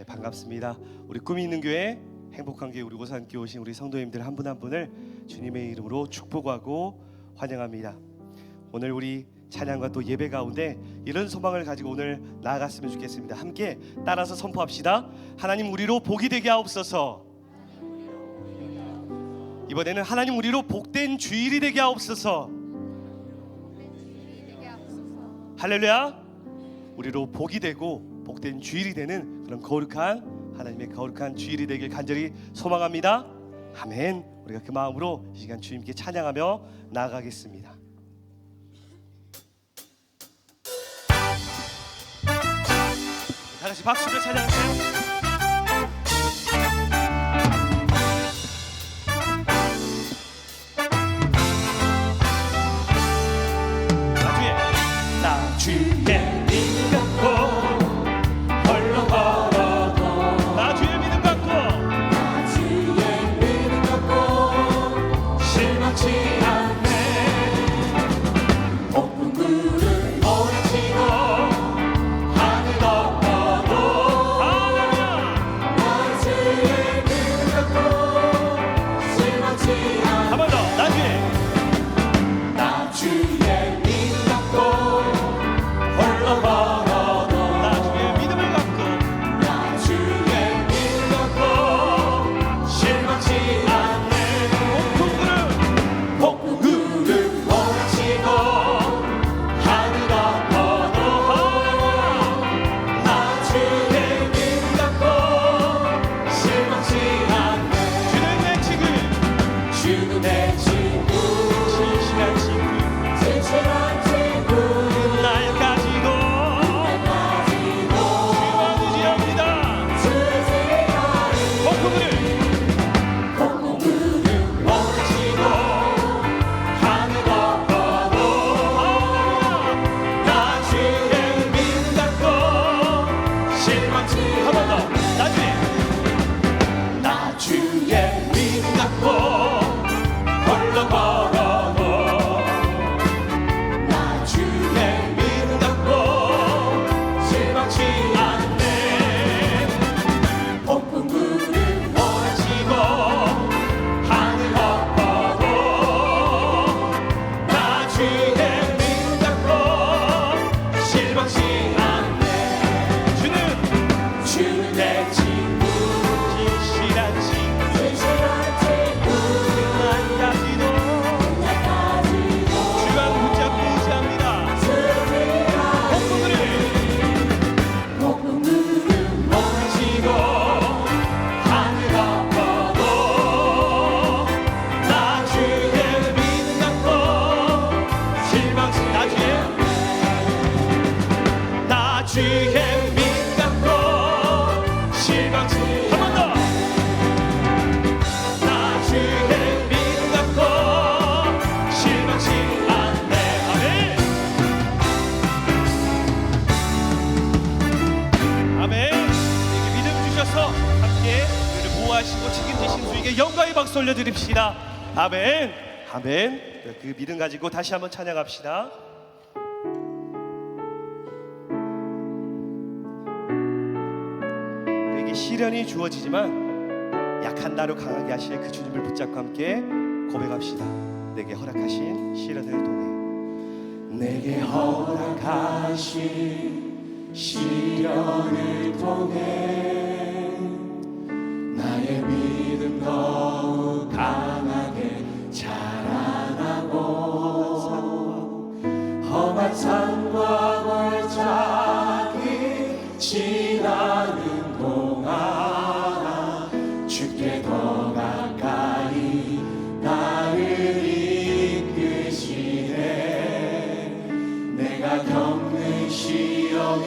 네, 반갑습니다. 우리 꿈이 있는 교회 행복한 교회 우리 오산교회 오신 우리 성도님들 한 분 한 분을 주님의 이름으로 축복하고 환영합니다. 오늘 우리 찬양과 또 예배 가운데 이런 소망을 가지고 오늘 나아갔으면 좋겠습니다. 함께 따라서 선포합시다. 하나님 우리로 복이 되게 하옵소서. 이번에는 하나님 우리로 복된 주일이 되게 하옵소서. 할렐루야. 우리로 복이 되고 복된 주일이 되는 그런 거룩한 하나님의 거룩한 주일이 되길 간절히 소망합니다. 아멘. 우리가 그 마음으로 이 시간 주님께 찬양하며 나아가겠습니다. 다 같이 박수로 찬양하세요. 실망치 나주에 나 주의 믿음 갖고 실망치. 한번 더. 나 주의 믿음 갖고 실망치 않네. 아멘. 아멘. 이렇게 믿음 주셔서 함께 우리를 보호하시고 책임지신 주에게 영광의 박수 올려드립시다. 아멘. 아멘 그 믿음 가지고 다시 한번 찬양합시다. 우리에게 시련이 주어지지만 약한 나로 강하게 하실 그 주님을 붙잡고 함께 고백합시다. 내게 허락하신 시련을 통해. 내게 허락하신 시련을 통해 나의 믿음 산과 골짜기 지나는 동안 주께 더 가까이 나를 이끄시네. 내가 겪는 시험이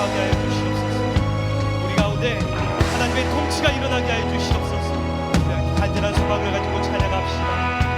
가 임하게 하여 주시옵소서. 우리 가운데 하나님의 통치가 일어나게 하여 주시옵소서. 간절한 소망을 가지고 찬양합시다.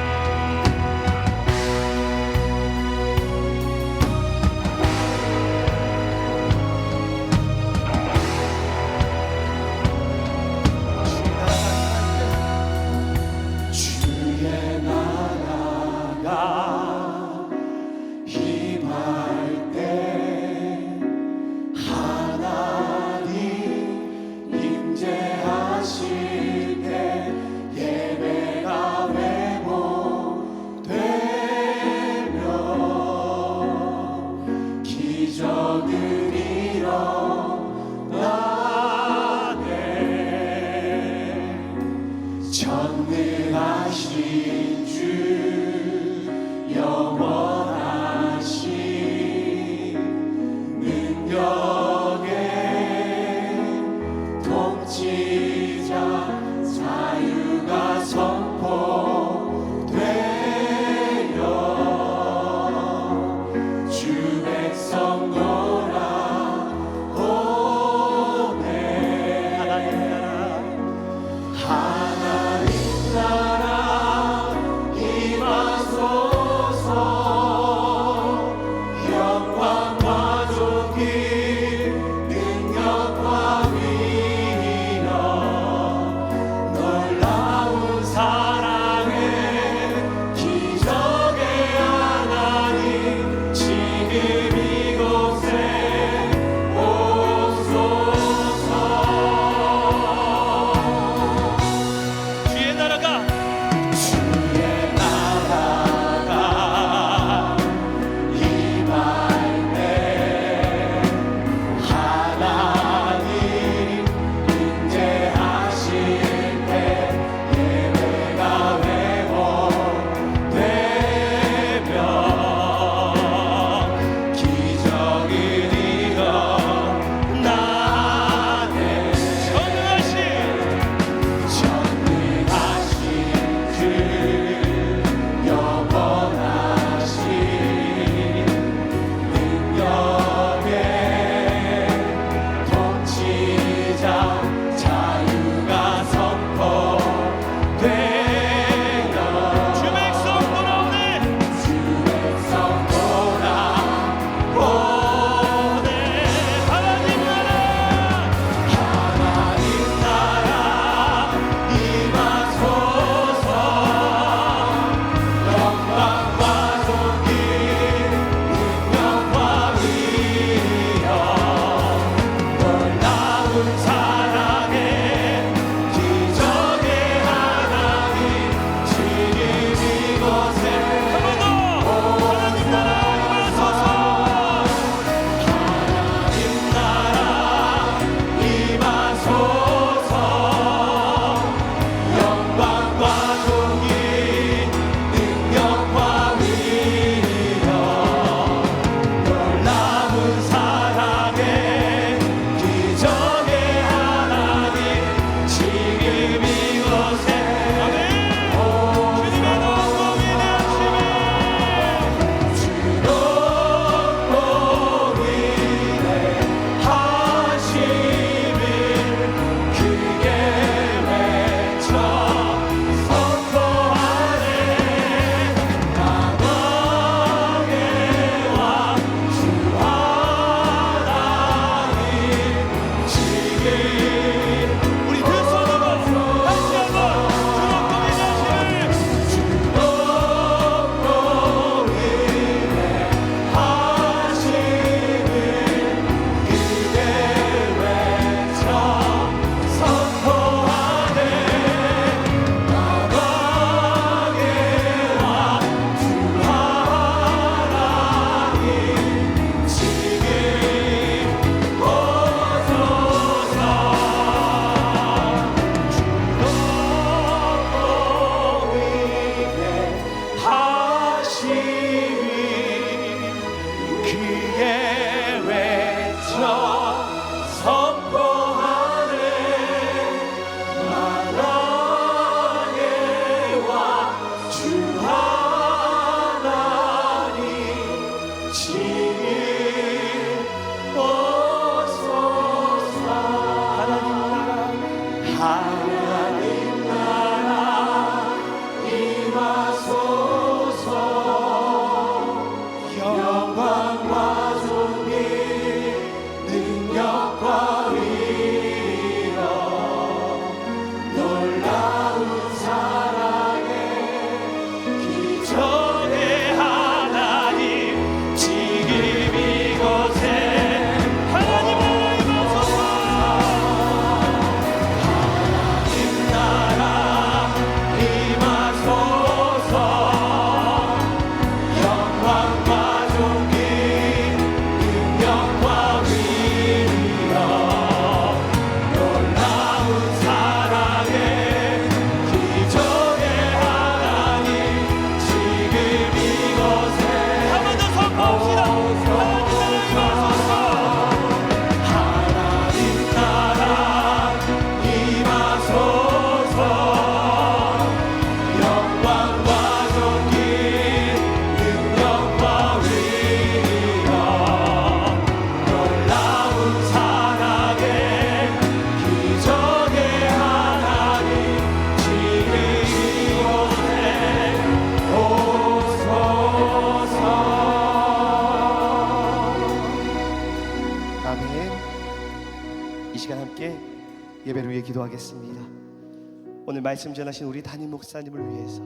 오늘 말씀 전하신 우리 담임 목사님을 위해서,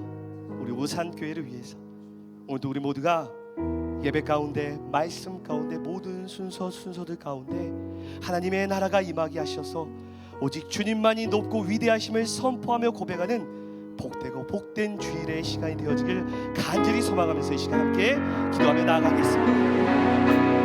우리 우산 교회를 위해서, 오늘도 우리 모두가 예배 가운데, 말씀 가운데, 모든 순서 순서들 가운데 하나님의 나라가 임하게 하셔서 오직 주님만이 높고 위대하심을 선포하며 고백하는 복되고 복된 주일의 시간이 되어지길 간절히 소망하면서 이 시간 함께 기도하며 나아가겠습니다.